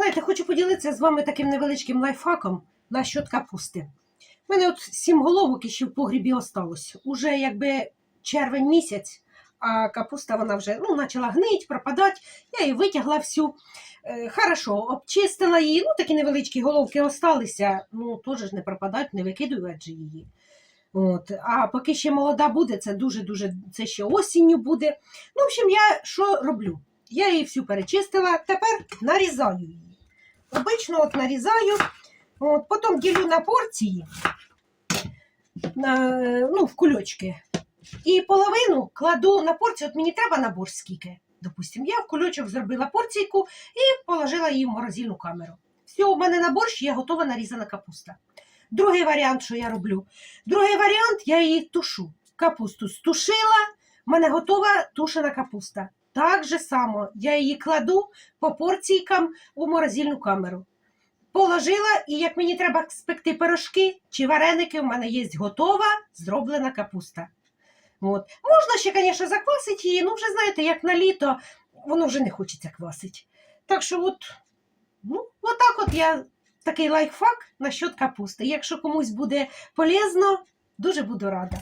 Знаєте, хочу поділитися з вами таким невеличким лайфхаком насчет капусти. У мене от сім головок іще в погрібі осталось. Уже якби червень місяць, а капуста вона вже ну, почала гнить, пропадати. Я її витягла всю. Е, хорошо, обчистила її. Ну, такі невеличкі головки осталися. Ну, теж не пропадають, не викидувати же її. От. А поки ще молода буде, це дуже-дуже, це ще осінню буде. Ну, в общем, я що роблю? Я її всю перечистила, тепер нарізаю її. Обично от нарізаю, от, потім ділю на порції, на, ну, в кульочки. І половину кладу на порцію, от мені треба на борщ скільки. Допустим, я в кульочок зробила порційку і положила її в морозильну камеру. Все, у мене на борщ є готова нарізана капуста. Другий варіант, що я роблю. Другий варіант, я її тушу. Капусту стушила, в мене готова тушена капуста. Так же само я її кладу по порційкам у морозильну камеру. Положила, і як мені треба спекти пирожки чи вареники, в мене є готова зроблена капуста. От. Можна ще, звісно, заквасити її, ну вже знаєте, як на літо, воно вже не хочеться квасити. Так що, от, ну, отак от я такий лайфхак насчет капусти. Якщо комусь буде полезно, дуже буду рада.